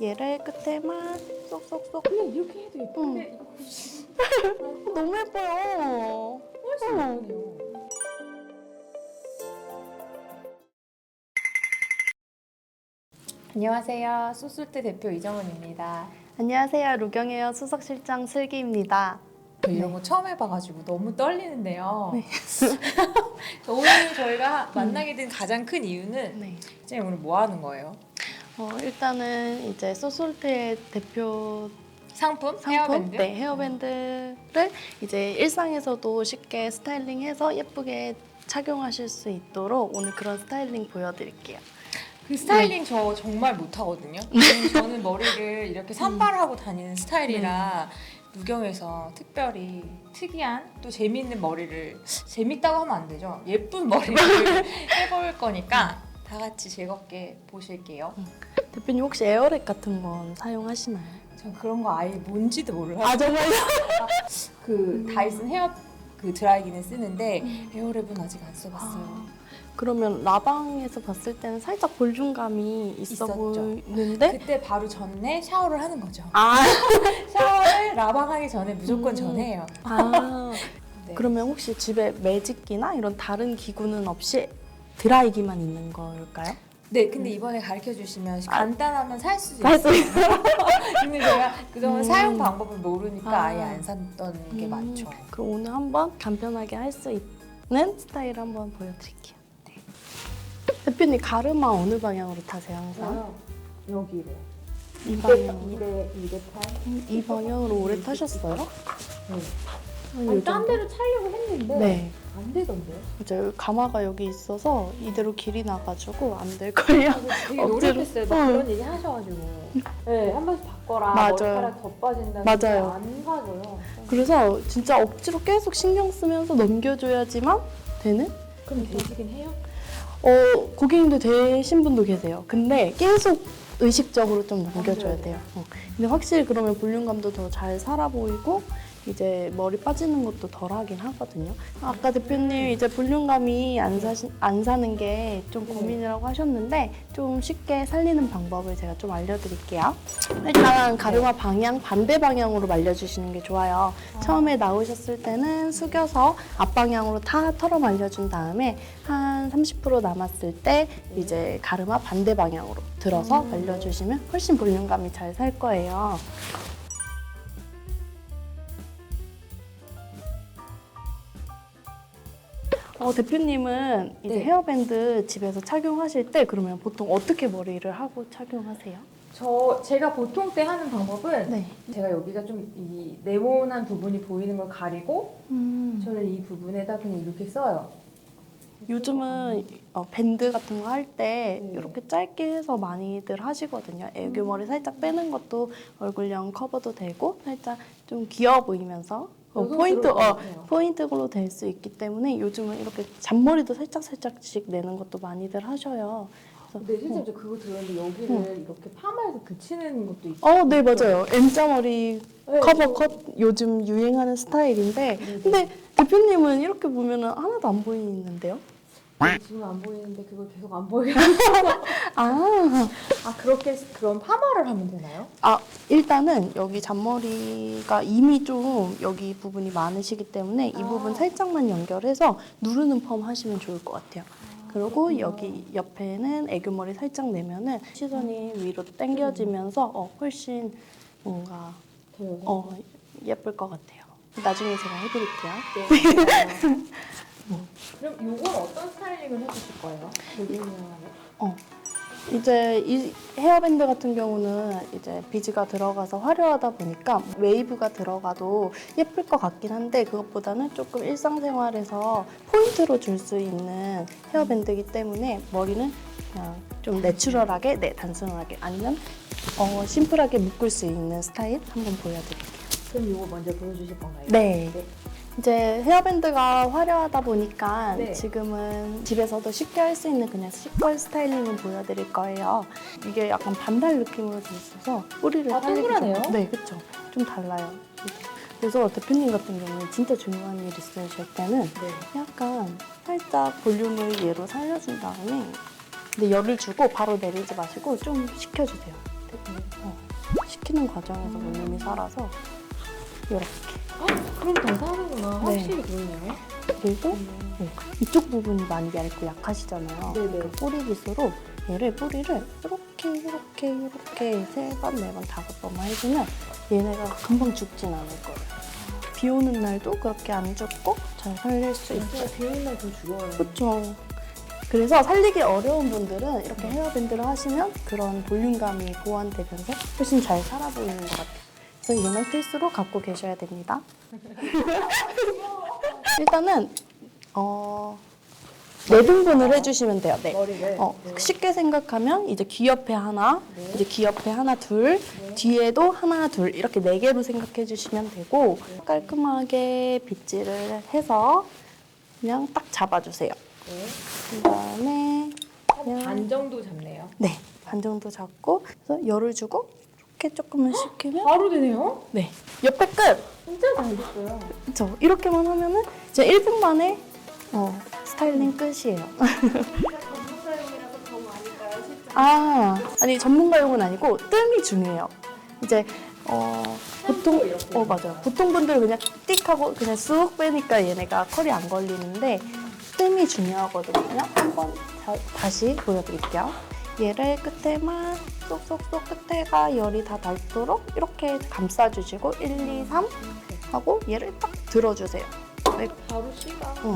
얘를 끝에만 쏙쏙쏙. 그냥 이렇게 해도 예쁜데 이거 보시 너무 예뻐요. 훨씬 어. 예쁘네요. 안녕하세요. 소술대 대표 이정은입니다. 안녕하세요. 루경에어 수석실장 슬기입니다. 저 이런 거 처음 해봐가지고 너무 떨리는데요. 네. 오늘 저희가 만나게 된 가장 큰 이유는 네. 선생님 오늘 뭐 하는 거예요? 어, 일단은 이제 소솔트의 대표 상품? 상품, 헤어밴드? 네, 헤어밴드를 이제 일상에서도 쉽게 스타일링해서 예쁘게 착용하실 수 있도록 오늘 그런 스타일링 보여드릴게요. 그 스타일링 저 정말 못하거든요. 저는 머리를 이렇게 산발하고 다니는 스타일이라 누경에서 특별히 특이한 또 재미있는 머리를 재밌다고 하면 안 되죠. 예쁜 머리를 해볼 거니까 다 같이 즐겁게 보실게요. 대표님 혹시 에어랩 같은 건 사용하시나요? 전 그런 거 아예 뭔지도 몰라요. 아 정말요? 그 다이슨 헤어 그 드라이기는 쓰는데 에어랩은 아직 안 써봤어요. 아, 그러면 라방에서 봤을 때는 살짝 볼륨감이 있어 있었죠. 보이는데 그때 바로 전에 샤워를 하는 거죠. 아, 샤워를 라방하기 전에 무조건 음. 전해요. 아 네. 그러면 혹시 집에 매직기나 이런 다른 기구는 없이 드라이기만 있는 걸까요? 네, 근데 이번에 가르쳐 주시면 아. 간단하면 살 수도 수 있어요. 근데 제가 그동안 음. 사용 방법을 모르니까 아. 아. 예 안 샀던 게 음, 많죠. 그럼 오늘 한번 간편하게 할 수 있는 스타일 한번 보여드릴게요. 네. 대표님 가르마 어느 방향으로 타세요 항상? 여기를. 이 방향. 2대 2대 8. 이 방향으로 오래 타셨어요? 네. 아니, 딴 데로 차려고 했는데 네. 안 되던데요. 이제 가마가 여기 있어서 이대로 길이 나가지고 안 될 거예요. 되게 억지로. 노력했어요. 막 응. 그런 얘기 하셔가지고. 네, 한 번씩 바꿔라. 맞아요. 머리카락 더 빠진다. 맞아요. 안 가져요. 그래서 진짜 억지로 계속 신경 쓰면서 넘겨줘야지만 되는? 그럼 되시긴 해요? 어, 고객님도 되신 분도 계세요. 근데 계속 의식적으로 좀 넘겨줘야 돼요. 어. 근데 확실히 그러면 볼륨감도 더 잘 살아 보이고 이제 머리 빠지는 것도 덜 하긴 하거든요. 아까 대표님 이제 볼륨감이 안, 사시, 안 사는 게좀 네. 고민이라고 하셨는데 좀 쉽게 살리는 방법을 제가 좀 알려드릴게요. 일단 가르마 방향 반대 방향으로 말려주시는 게 좋아요. 처음에 나오셨을 때는 숙여서 앞방향으로 다 털어 말려준 다음에 한 30% 남았을 때 이제 가르마 반대 방향으로 들어서 음. 말려주시면 훨씬 볼륨감이 잘 살 거예요. 어, 대표님은 이제 네. 헤어밴드 집에서 착용하실 때 그러면 보통 어떻게 머리를 하고 착용하세요? 저 제가 보통 때 하는 방법은 네. 제가 여기가 좀 이 네모난 부분이 보이는 걸 가리고 음. 저는 이 부분에다 그냥 이렇게 써요. 요즘은 어, 밴드 같은 거 할 때 네. 이렇게 짧게 해서 많이들 하시거든요. 애교 머리 살짝 빼는 것도 얼굴형 커버도 되고 살짝 좀 귀여워 보이면서 어, 포인트 어. 포인트로 될 수 있기 때문에 요즘은 이렇게 잔머리도 살짝 살짝씩 내는 것도 많이들 하셔요. 근데 실제로 저 그거 들었는데 여기를 이렇게 파마해서 붙이는 것도 있어요. 어, 네 맞아요. M자 머리 네, 커버 저- 컷 요즘 유행하는 스타일인데 네, 네. 근데 대표님은 이렇게 보면은 하나도 안 보이는데요? 지금 안 보이는데 그걸 계속 안 보이게. 아. 아 그렇게 그런 파마를 하면 되나요? 아, 일단은 여기 잔머리가 이미 좀 여기 부분이 많으시기 때문에 이 아. 부분 살짝만 연결해서 누르는 펌 하시면 좋을 것 같아요. 그리고 여기 옆에는 애교머리 살짝 내면은 시선이 위로 당겨지면서 어, 훨씬 뭔가 돼요. 어, 예쁠 것 같아요. 나중에 제가 해드릴게요. 네. 그럼 이건 어떤 스타일링을 해주실 거예요? 어. 이제 이 헤어밴드 같은 경우는 이제 비즈가 들어가서 화려하다 보니까 웨이브가 들어가도 예쁠 것 같긴 한데 그것보다는 조금 일상생활에서 포인트로 줄 수 있는 헤어밴드이기 때문에 머리는 그냥 좀 내추럴하게, 네 단순하게 아니면 어, 심플하게 묶을 수 있는 스타일 한번 보여드릴게요. 그럼 이거 먼저 보여주실 건가요? 네. 이제 헤어밴드가 화려하다 보니까 네. 지금은 집에서도 쉽게 할 수 있는 그냥 시컬 스타일링을 보여드릴 거예요. 이게 약간 반달 느낌으로 돼 있어서 뿌리를 아, 살리기 동그라네요? 좀- 네, 그렇죠. 좀 달라요. 그래서 대표님 같은 경우는 진짜 중요한 일 있으실 때는 네. 약간 살짝 볼륨을 얘로 살려준 다음에 근데 열을 주고 바로 내리지 마시고 좀 식혀주세요. 대표님. 어, 식히는 과정에서 볼륨이 살아서 이렇게 그럼 더 사는구나. 네. 확실히 그러네. 그리고 네, 이쪽 부분이 많이 얇고 약하시잖아요. 네네. 그 뿌리 빗으로 얘를 뿌리를 이렇게 이렇게 이렇게 세 번, 네 번, 다섯 번만 해주면 얘네가 금방 죽진 않을 거예요. 비 오는 날도 그렇게 안 죽고 잘 살릴 수 있어요. 비 오는 날더 죽어요. 그렇죠. 그래서 살리기 어려운 분들은 이렇게 헤어밴드를 하시면 그런 볼륨감이 보완되면서 훨씬 잘 살아 보이는 것 같아요. 그래서 얘는 필수로 갖고 계셔야 됩니다. 일단은 어, 네 등분을 해주시면 돼요. 네. 머리를. 어, 쉽게 생각하면 이제 귀 옆에 하나, 네. 이제 귀 옆에 하나 둘, 뒤에도 하나 둘 이렇게 네 개로 생각해 주시면 되고 깔끔하게 빗질을 해서 그냥 딱 잡아주세요. 네. 그다음에 그냥 반 정도 잡네요. 네, 반 정도 잡고 그래서 열을 주고 이렇게 조금만 식히면 바로 되네요? 네, 옆에 끝. 진짜 잘 됐어요. 그렇죠. 이렇게만 하면은 이제 1분 만에 어, 스타일링 끝이에요. 아, 아니 전문가용은 아니고 뜸이 중요해요. 이제 어 보통 어 맞아요. 보통 분들 그냥 띡 하고 그냥 쑥 빼니까 얘네가 컬이 안 걸리는데 뜸이 중요하거든요. 한번 자- 다시 보여드릴게요. 얘를 끝에만 쏙쏙쏙 끝에가 열이 다 닳도록 이렇게 감싸주시고 1, 2, 3 하고 얘를 딱 들어주세요. 네, 바로 씨가. 응.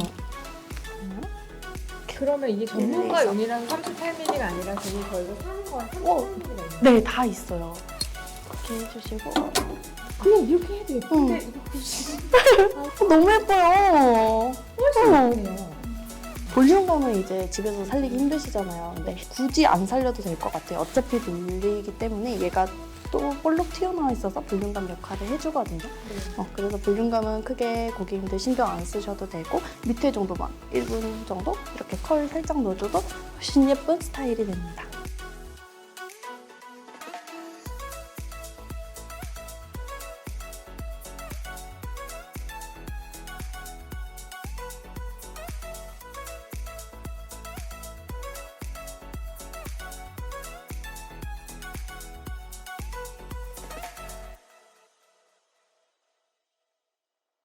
그러면 이게 전문가. 용이랑 38mm가 아니라 지금 저희가 사는 건 38mm가 있나요? 네, 다 있어요. 이렇게 해주시고 그냥 이렇게 해도 예쁜데 응. 이렇게 어, 너무 예뻐요. 훨씬 어. 예쁘네요. 볼륨감은 이제 집에서 살리기 힘드시잖아요. 근데 굳이 안 살려도 될 것 같아요. 어차피 물리기 때문에 얘가 또 볼록 튀어나와 있어서 볼륨감 역할을 해주거든요. 어, 그래서 볼륨감은 크게 고객님들 신경 안 쓰셔도 되고 밑에 정도만 1분 정도 이렇게 컬 살짝 넣어줘도 훨씬 예쁜 스타일이 됩니다.